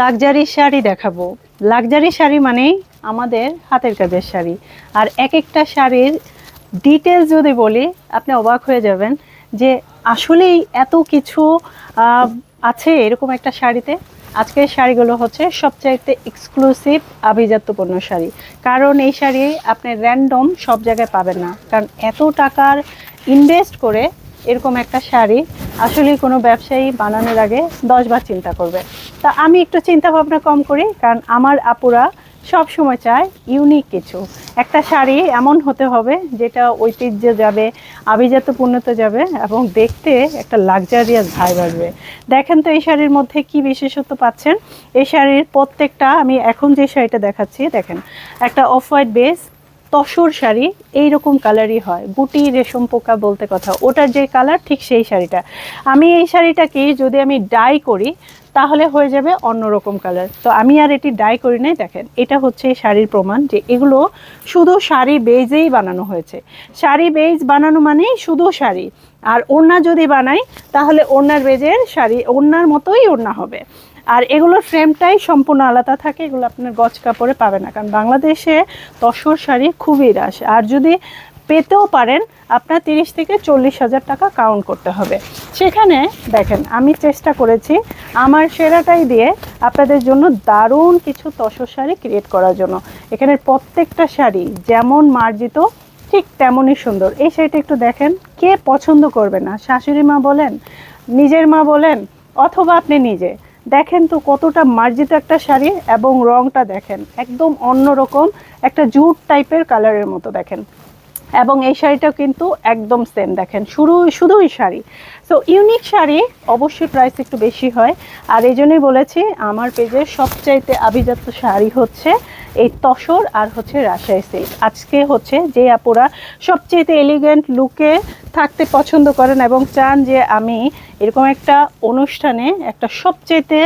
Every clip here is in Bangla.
লাক্সারি শাড়ি দেখাবো। লাক্সারি শাড়ি মানেই আমাদের হাতের কাজের শাড়ি। আর এক একটা শাড়ির ডিটেলস যদি বলি, আপনি অবাক হয়ে যাবেন যে আসলেই এত কিছু আছে এরকম একটা শাড়িতে। আজকের শাড়িগুলো হচ্ছে সবচাইতে এক্সক্লুসিভ আভিজাত্যপূর্ণ শাড়ি। কারণ এই শাড়ি আপনি র্যান্ডম সব জায়গায় পাবেন না। কারণ এত টাকার ইনভেস্ট করে এরকম একটা শাড়ি আসলে কোনো ব্যবসায়ী বানানোর আগে দশবার চিন্তা করবে। তা আমি একটু চিন্তা ভাবনা কম করি, কারণ আমার আপুরা সব সময় চায় ইউনিক কিছু। একটা শাড়ি এমন হতে হবে যেটা ঐতিহ্য যাবে আভিজাত্যপূর্ণতা যাবে এবং দেখতে একটা লাক্সারিয়াস ভাই বাড়বে দেখেন তো এই শাড়ির মধ্যে কি বিশেষত্ব পাচ্ছেন? এই শাড়ির প্রত্যেকটা আমি এখন যে শাড়িটা দেখাচ্ছি, দেখেন, একটা off white base tussar sari এই রকম কালারই হয়। গুটি, রেশম পোকা বলতে কথা, ওটার যে কালার ঠিক সেই শাড়িটা। আমি এই শাড়িটাকে যদি আমি ডাই করি তাহলে হয়ে যাবে অন্যরকম কালার তো আমি আর এটি ডাই করি নাই, দেখেন, এটা হচ্ছে শাড়ির প্রমাণ যে এগুলো শুধু শাড়ি বেজেই বানানো হয়েছে। শাড়ি বেজ বানানো মানেই শুধু শাড়ি। আর ওড়না যদি বানাই, তাহলে ওড়নার বেজের শাড়ি, ওড়নার মতোই ওড়না হবে। আর এগুলোর ফ্রেমটাই সম্পূর্ণ আলাদা থাকে, এগুলো আপনার গজ কাপড়ে পাবে না। কারণ বাংলাদেশে তসর শাড়ি খুবই রাশ। আর যদি পেতেও পারেন, আপনার তিরিশ থেকে চল্লিশ হাজার টাকা কাউন্ট করতে হবে। সেখানে দেখেন, আমি চেষ্টা করেছি আমার সেরাটাই দিয়ে আপনাদের জন্য দারুণ কিছু তসর শাড়ি ক্রিয়েট করার জন্য। এখানে প্রত্যেকটা শাড়ি যেমন মার্জিত, ঠিক তেমনই সুন্দর। এই শাড়িটা একটু দেখেন, কে পছন্দ করবে না? শাশুড়ি মা বলেন, নিজের মা বলেন, অথবা আপনি নিজে। দেখেন তো কতটা মার্জিত একটা শাড়ি এবং রংটা দেখেন, একদম অন্যরকম, একটা জুট টাইপের কালারের মতো দেখেন। এবং এই শাড়িটাও কিন্তু একদম সেম দেখেন, শুরু, শুধুই শাড়ি। সো ইউনিক শাড়ি, অবশ্যই প্রাইস একটু বেশি হয়। আর এই জন্যই বলেছি, আমার পেজের সবচাইতে আভিজাত্য শাড়ি হচ্ছে এই তসর আর হচ্ছে রাজশাহী সিল্ক আজকে হচ্ছে যে আপুরা সবচাইতে এলিগেন্ট লুকে থাকতে পছন্দ করেন এবং চান যে আমি এরকম একটা অনুষ্ঠানে একটা সবচাইতে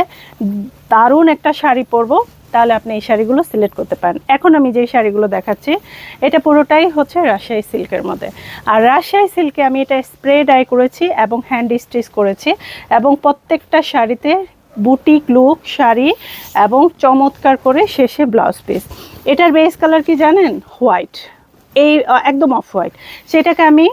দারুণ একটা শাড়ি পরবো, তাহলে আপনি এই শাড়িগুলো সিলেক্ট করতে পারেন। এখন আমি যে শাড়িগুলো দেখাচ্ছি, এটা পুরোটাই হচ্ছে রাজশাহী সিল্কের মধ্যে। আর রাজশাহী সিল্কে আমি এটা স্প্রে ডাই করেছি এবং হ্যান্ড স্টিচ করেছি এবং প্রত্যেকটা শাড়িতে বুটিক লুক শাড়ি এবং চমৎকার করে শেষে ব্লাউজ পিস। এটার বেস কালার কি জানেন? হোয়াইট। এই একদম অফ হোয়াইট। সেটাকে আমি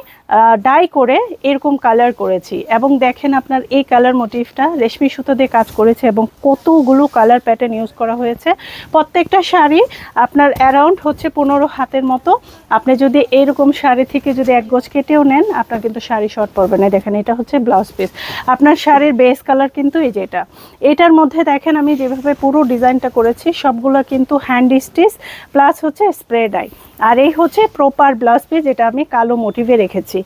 ডাই করে এরকম কালার করেছি। এবং দেখেন আপনার এই কালার মোটিভটা রেশমি সুতো দিয়ে কাজ করেছে এবং কতগুলো কালার প্যাটার্ন ইউজ করা হয়েছে। প্রত্যেকটা শাড়ি আপনার অ্যারাউন্ড হচ্ছে পনেরো হাতের মতো। আপনি যদি এরকম শাড়ি থেকে যদি এক গজ কেটেও নেন, আপনার কিন্তু শাড়ি শর্ট পড়বে না। দেখেন, এটা হচ্ছে ব্লাউজ পিস আপনার শাড়ির বেস কালার কিন্তু এই যে এটা। এটার মধ্যে দেখেন, আমি যেভাবে পুরো ডিজাইনটা করেছি, সবগুলো কিন্তু হ্যান্ড স্টিচ প্লাস হচ্ছে স্প্রে ডাই আর এই হচ্ছে প্রপার ব্লাউজ পিস যেটা আমি কালো মোটিভে রেখেছি।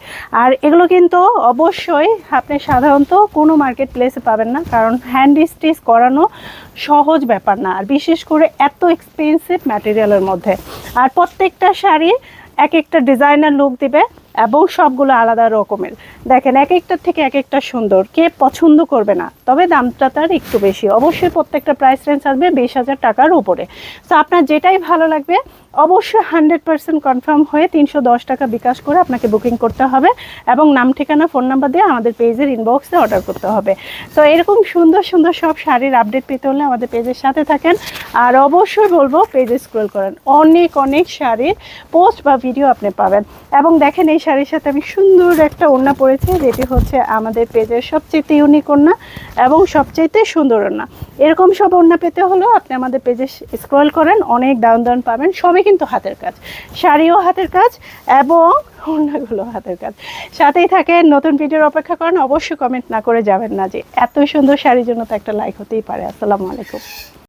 আর এগুলো কিন্তু অবশ্যই আপনি সাধারণত কোনো মার্কেট প্লেসে পাবেন না, কারণ হ্যান্ড স্টিচ করানো সহজ ব্যাপার না, আর বিশেষ করে এত এক্সপেন্সিভ ম্যাটেরিয়ালের মধ্যে। আর প্রত্যেকটা শাড়ি এক একটা ডিজাইনার লুক দিবে এবং সবগুলো আলাদা রকমের। দেখেন এক একটার থেকে এক একটা সুন্দর কে পছন্দ করবে না, তবে দামটা তার একটু বেশি। অবশ্যই প্রত্যেকটা প্রাইস রেঞ্জ আসবে বিশ হাজার টাকার উপরে। তো আপনার যেটাই ভালো লাগবে অবশ্যই হান্ড্রেড পার্সেন্ট কনফার্ম হয়ে তিনশো দশ টাকা বিকাশ করে আপনাকে বুকিং করতে হবে এবং নাম ঠিকানা, ফোন নাম্বার দিয়ে আমাদের পেজের ইনবক্সে অর্ডার করতে হবে। তো এরকম সুন্দর সুন্দর সব শাড়ির আপডেট পেতে হলে আমাদের পেজের সাথে থাকেন। আর অবশ্যই বলব, পেজে স্ক্রল করেন। অনেক অনেক শাড়ির পোস্ট বা ভিডিও আপনি পাবেন। এবং দেখেন এই শাড়ির সাথে আমি সুন্দর একটা ওড়না পরেছি, যেটি হচ্ছে আমাদের পেজের সবচেয়ে ইউনিক ওড়না এবং সবচেয়ে সুন্দর ওড়না। এরকম সব ওড়না পেতে হলেও আপনি আমাদের পেজে স্ক্রল করেন, অনেক দারুণ দারুণ পাবেন। সবই কিন্তু হাতের কাজ। শাড়িও হাতের কাজ এবং ওড়নাগুলো হাতের কাজ। সাথেই থাকে নতুন ভিডিওর অপেক্ষা করেন, অবশ্যই কমেন্ট না করে যাবেন না যে এত সুন্দর শাড়ির জন্য তো একটা লাইক হতেই পারে। আসসালামু আলাইকুম।